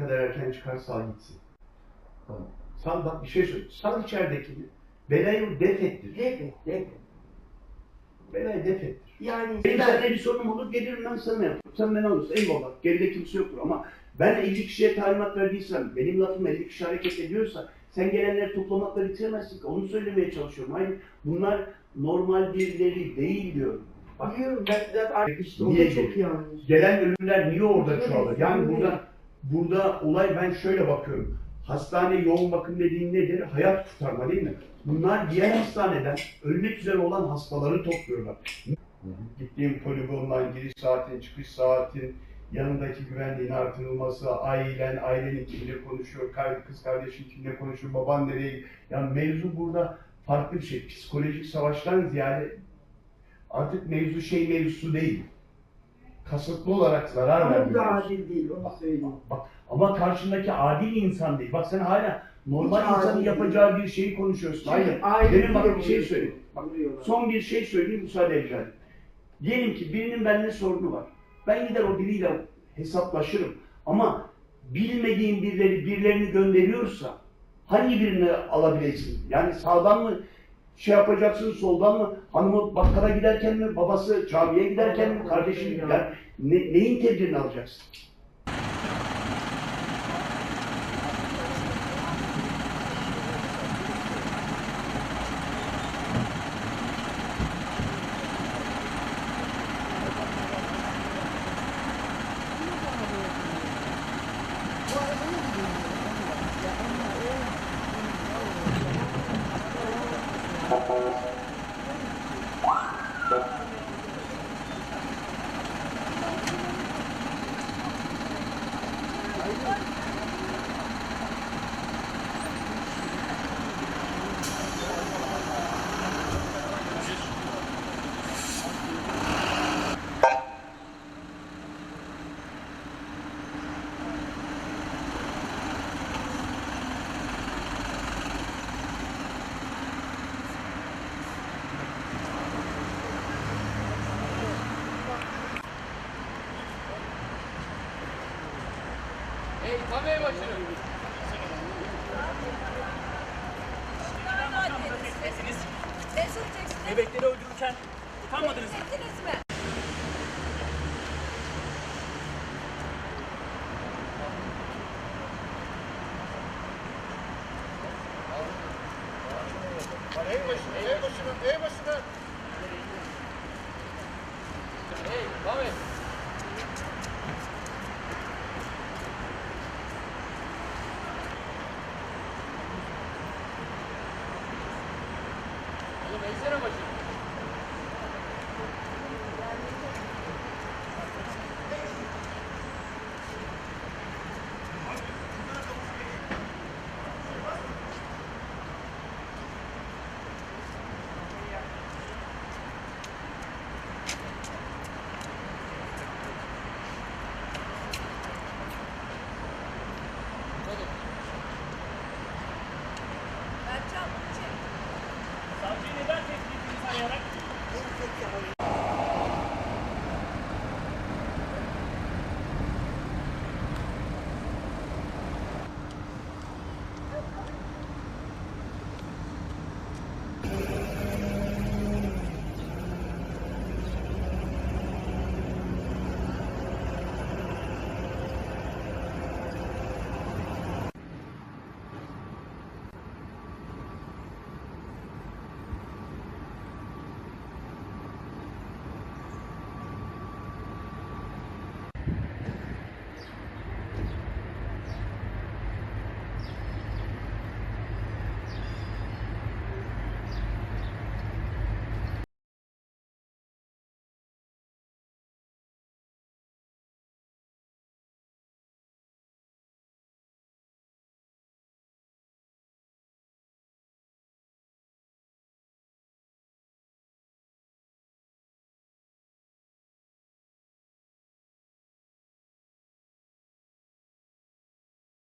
kadar erken çıkar sal gitsin. Tamam. Sal bak bir şey söyle. Sal içeridekini. Belayı def ettir. Evet, evet. Belayı def ettir. Yani Benim ben, seninle bir sorunum olur gelirim ben sana yaparım. Sen beni alırsın eyvallah. Geride kimse yoktur ama ben 50 kişiye talimat verdiysem, benim lafım 50 kişi hareket ediyorsa sen gelenleri toplamakla bitiremezsin ki. Onu söylemeye çalışıyorum. Hayır bunlar normal birileri değil diyorum. Bak biliyorum ben zaten işte Niye çok yanlış. gelen ölümler niye orada çoğalır? Yani burada burada olay ben şöyle bakıyorum. Hastane yoğun bakım dediğin nedir? Hayat kurtarma değil mi? Bunlar diğer hastaneden ölmek üzere olan hastaları topluyorlar. Gittiğim poligondan giriş saatin, çıkış saatin, yanındaki güvenliğin artırılması, ailen, ailenin kimle konuşuyor, kız kardeşin kimle konuşuyor, baban nereye Yani mevzu burada farklı bir şey. Psikolojik savaştan ziyade artık mevzu şey mevzusu değil. Kasıtlı olarak zarar Ama bu vermiyor. da adil değil onu söyleyeyim. Bak ama karşındaki adil insan değil. Bak sen hala normal Hiç adil insanın değil. yapacağı bir şeyi konuşuyorsun. Hayır. Çünkü aile Demin bak bir şey vuruyor. söyleyeyim. Bak, Vuruyorlar. son bir şey söyleyeyim müsaade edeceğim. Diyelim ki birinin benimle sorunu var. Ben gider o biriyle hesaplaşırım. Ama bilmediğim birileri birilerini gönderiyorsa hangi birini alabileceksin? Yani sağdan mı şey yapacaksın, soldan mı? Hanımı bakkala giderken mi, babası camiye giderken mi, kardeşin yani ne, neyin tedbirini alacaksın? Ne söyleyeceksiniz? Bebekleri öldürürken utanmadınız mı? Mi? Hey, 쓰는 거지.